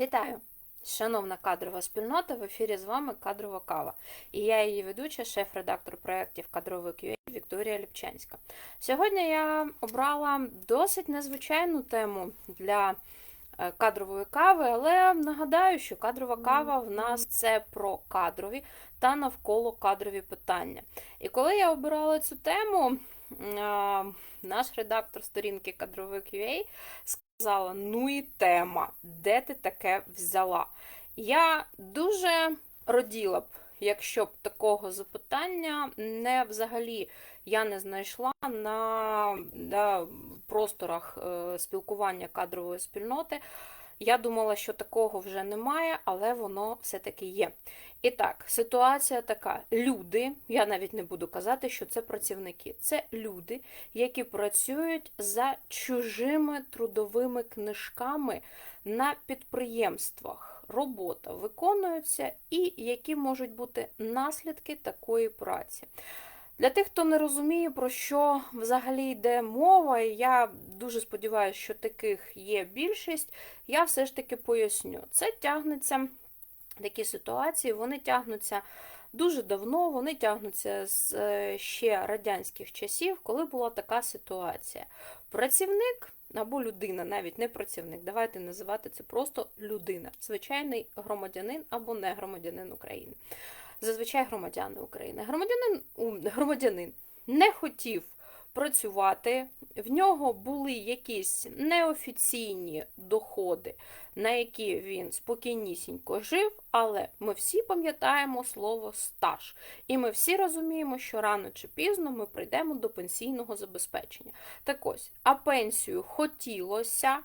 Вітаю! Шановна кадрова спільнота, в ефірі з вами Кадрова Кава. І я її ведуча, шеф-редактор проєктів кадровий QA Вікторія Ліпчанська. Сьогодні я обрала досить незвичайну тему для е, кадрової кави, але нагадаю, що кадрова кава в нас це про кадрові та навколо кадрові питання. І коли я обирала цю тему, наш редактор сторінки кадровий QA сказала: ну і тема, де ти таке взяла? Я дуже раділа б, якщо б такого запитання не взагалі я не знайшла на да, просторах е, спілкування кадрової спільноти. Я думала, що такого вже немає, але воно все-таки є. І так, ситуація така: люди, я навіть не буду казати, що це працівники, це люди, які працюють за чужими трудовими книжками на підприємствах. Робота виконується, і які можуть бути наслідки такої праці. Для тих, хто не розуміє, про що взагалі йде мова, і я дуже сподіваюся, що таких є більшість, я все ж таки поясню. Це тягнеться, такі ситуації, вони тягнуться дуже давно, вони тягнуться з е, ще радянських часів, коли була така ситуація. Працівник або людина, навіть не працівник, давайте називати це просто людина, звичайний громадянин або не громадянин України. Зазвичай громадяни України. Громадянин, громадянин не хотів працювати, в нього були якісь неофіційні доходи, на які він спокійнісінько жив, але ми всі пам'ятаємо слово стаж. І ми всі розуміємо, що рано чи пізно ми прийдемо до пенсійного забезпечення. Так ось, а пенсію хотілося.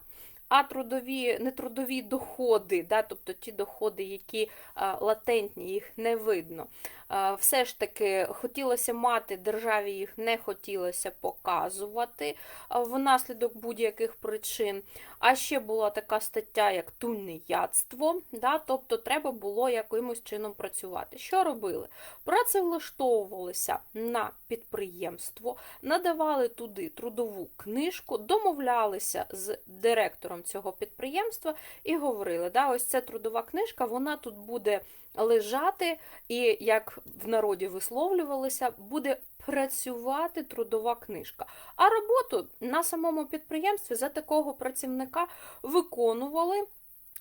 А трудові, нетрудові доходи, да, тобто ті доходи, які а, латентні, їх не видно. А, все ж таки хотілося мати, державі їх не хотілося показувати внаслідок будь-яких причин. А ще була така стаття, як тунеядство, да, тобто треба було якимось чином працювати. Що робили? Працевлаштовувалися на підприємство, надавали туди трудову книжку, домовлялися з директором цього підприємства і говорили, да, ось ця трудова книжка, вона тут буде лежати, і, як в народі висловлювалися, буде працювати трудова книжка. А роботу на самому підприємстві за такого працівника виконували.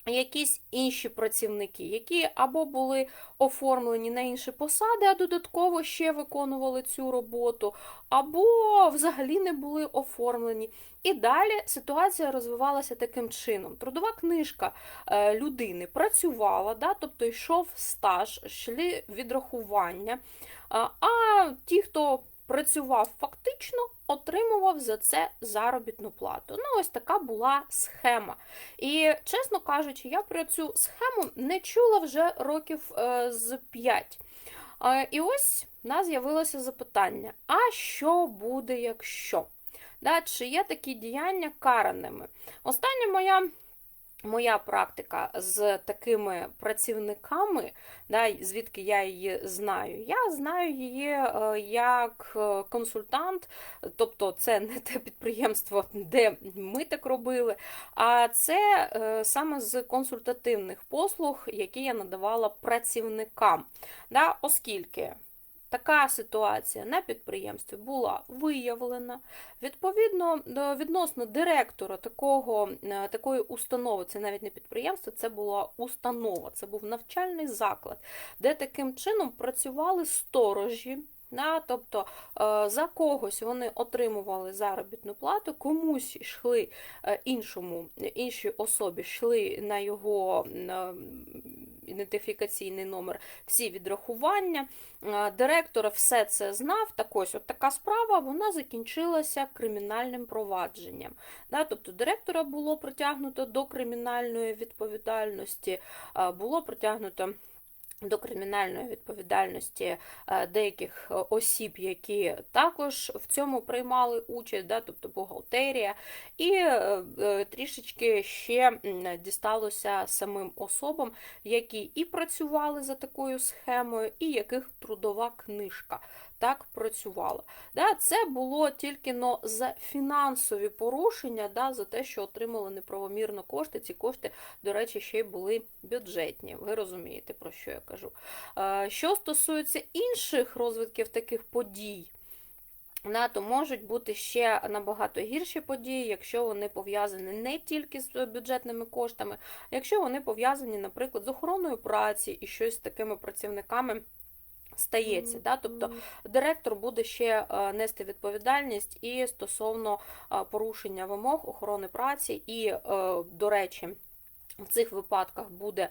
Якісь інші працівники, які або були оформлені на інші посади, а додатково ще виконували цю роботу, або взагалі не були оформлені. І далі ситуація розвивалася таким чином. Трудова книжка е, людини працювала, да, тобто йшов стаж, йшли відрахування. А ті, хто працював фактично, отримував за це заробітну плату. Ну, ось така була схема. І, чесно кажучи, я про цю схему не чула вже років е, з 5. І ось в нас з'явилося запитання: а що буде, якщо? Да, Чи є такі діяння караними? Остання моя моя практика з такими працівниками, да, звідки я її знаю, я знаю її е, як е, консультант, тобто це не те підприємство, де ми так робили, а це е, саме з консультативних послуг, які я надавала працівникам. Да, Оскільки. Така ситуація на підприємстві була виявлена. Відповідно, відносно директора такого, е, такої установи, це навіть не підприємство, це була установа, це був навчальний заклад, де таким чином працювали сторожі. Да, тобто е, за когось вони отримували заробітну плату, комусь йшли е, іншому, іншій особі йшли на його ідентифікаційний номер, всі відрахування. Директор все це знав. Так ось от така справа вона закінчилася кримінальним провадженням. Тобто директора було притягнуто до кримінальної відповідальності, було притягнуто до кримінальної відповідальності е, деяких е, осіб, які також в цьому приймали участь, да, тобто бухгалтерія, і е, трішечки ще дісталося самим особам, які і працювали за такою схемою, і яких трудова книжка так працювала. Да, Це було тільки но за фінансові порушення, да, за те, що отримали неправомірно кошти. Ці кошти, до речі, ще й були бюджетні. Ви розумієте, про що я. Е, Що стосується інших розвитків таких подій, да, то можуть бути ще набагато гірші події, якщо вони пов'язані не тільки з бюджетними коштами, а якщо вони пов'язані, наприклад, з охороною праці і щось з такими працівниками. Стається, да? тобто директор буде ще е, нести відповідальність і стосовно е, порушення вимог охорони праці, і, е, до речі, в цих випадках буде е,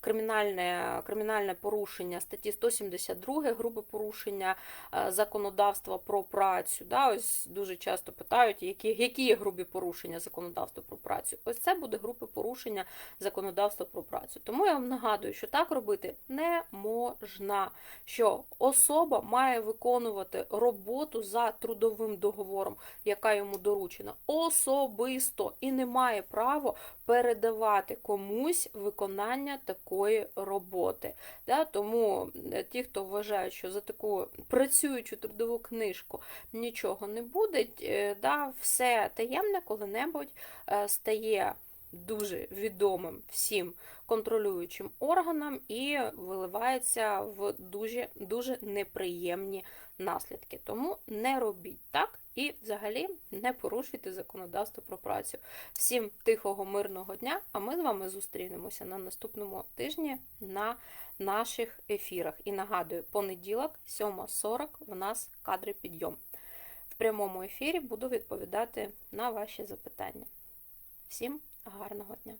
кримінальне, кримінальне порушення статті 172 грубе порушення е, законодавства про працю. Да? Ось дуже часто питають, які, які є грубі порушення законодавства про працю. Ось це буде групи порушення законодавства про працю. Тому я вам нагадую, що так робити не можна, що особа має виконувати роботу за трудовим договором, яка йому доручена, особисто і не має права передавати комусь виконання такої роботи. Да? Тому е, ті, хто вважають, що за таку працюючу трудову книжку нічого не буде, е, да, все таємне коли-небудь е, стає дуже відомим всім контролюючим органам і виливається в дуже, дуже неприємні наслідки. Тому не робіть так і взагалі не порушуйте законодавство про працю. Всім тихого, мирного дня, а ми з вами зустрінемося на наступному тижні на наших ефірах. І нагадую, понеділок, 7.40 в нас кадри підйом. В прямому ефірі буду відповідати на ваші запитання. Всім гарного дня!